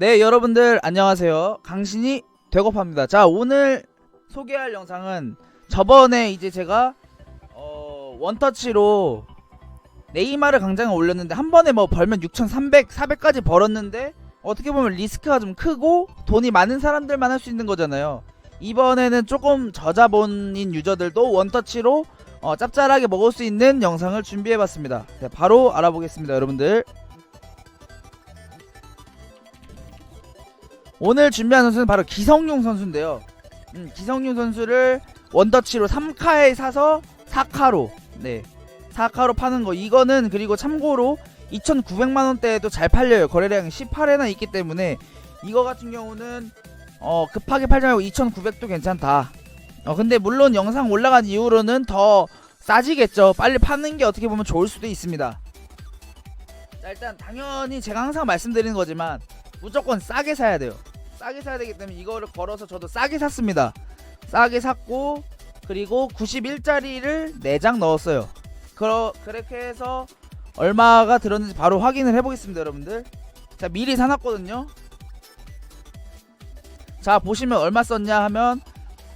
네 여러분들 안녕하세요. 강신이 되고팝니다. 자 오늘 소개할 영상은 저번에 이제 제가 어, 원터치로 네이마르 강장을 올렸는데 한 번에 뭐 벌면 6,300, 400까지 벌었는데 어떻게 보면 리스크가 좀 크고 돈이 많은 사람들만 할 수 있는 거잖아요. 이번에는 조금 저자본인 유저들도 원터치로 어, 짭짤하게 먹을 수 있는 영상을 준비해봤습니다. 네, 바로 알아보겠습니다 여러분들 오늘 준비한 선수는 바로 기성용 선수인데요. 음, 기성용 선수를 원더치로 3카에 사서 4카로 네 4카로 파는 거 이거는 그리고 참고로 2,900만 원대에도 잘 팔려요. 거래량이 18회나 있기 때문에 이거 같은 경우는 어 급하게 팔지 말고 2,900도 괜찮다. 어 근데 물론 영상 올라간 이후로는 더 싸지겠죠. 빨리 파는 게 어떻게 보면 좋을 수도 있습니다. 자 일단 당연히 제가 항상 말씀드리는 거지만 무조건 싸게 사야 돼요. 싸게 사야 되기 때문에 이거를 걸어서 저도 싸게 샀습니다. 싸게 샀고 그리고 91짜리를 4장 넣었어요. 그러, 그렇게 해서 얼마가 들었는지 바로 확인을 해보겠습니다, 여러분들. 자 미리 사놨거든요. 자 보시면 얼마 썼냐 하면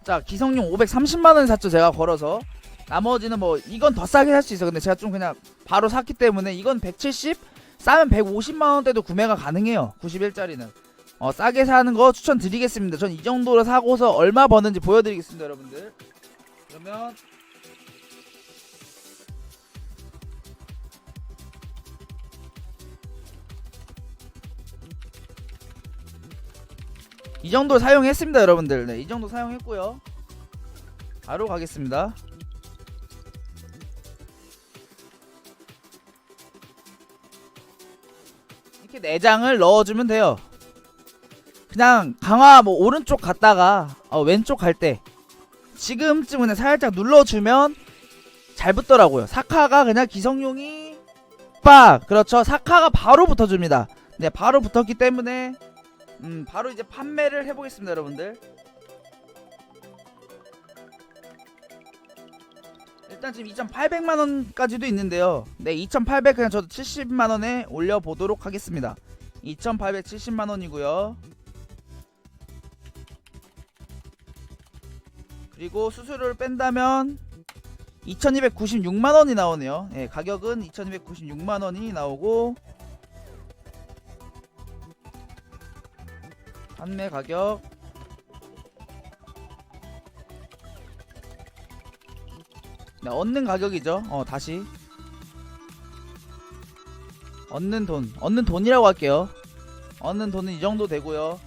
자 기성용 530만 원 샀죠 제가 걸어서 나머지는 뭐 이건 더 싸게 살 수 있어 근데 제가 좀 그냥 바로 샀기 때문에 이건 170 싸면 150만 원대도 구매가 가능해요 91짜리는 어 싸게 사는 거 추천드리겠습니다. 전 이 정도로 사고서 얼마 버는지 보여드리겠습니다 여러분들. 그러면 이 정도 사용했습니다 여러분들. 네, 이 정도 사용했고요. 바로 가겠습니다. 이렇게 내장을 넣어주면 돼요 그냥 강화 뭐 오른쪽 갔다가 어, 왼쪽 갈 때 지금쯤 그냥 살짝 눌러주면 잘 붙더라고요. 사카가 그냥 기성용이 빡! 그렇죠. 사카가 바로 붙어줍니다. 네 바로 붙었기 때문에 음 바로 이제 판매를 해보겠습니다 여러분들. 일단 지금 2,800만원까지도 있는데요. 네 2,800 그냥 저도 70만원에 올려보도록 하겠습니다. 2,870만원이고요 그리고 수수료를 뺀다면 2296만 원이 나오네요 예, 가격은 2296만 원이 나오고 판매 가격 네, 얻는 가격이죠. 어, 다시 얻는 돈, 얻는 돈이라고 할게요. 얻는 돈은 이 정도 되고요.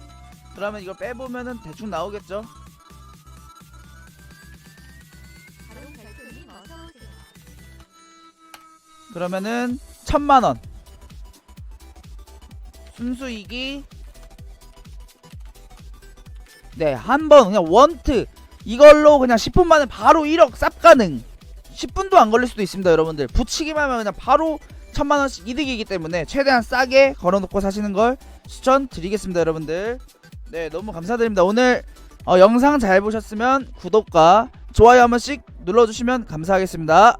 그러면 이걸 빼보면은 대충 나오겠죠. 그러면은 천만 원. 순수익이 네, 한 번 그냥 원트 이걸로 그냥 10분 만에 바로 1억 쌉 가능. 10분도 안 걸릴 수도 있습니다, 여러분들. 붙이기만 하면 그냥 바로 천만 원씩 이득이기 때문에 최대한 싸게 걸어놓고 사시는 걸 추천드리겠습니다, 여러분들. 네, 너무 감사드립니다. 오늘 어, 영상 잘 보셨으면 구독과 좋아요 한 번씩 눌러주시면 감사하겠습니다.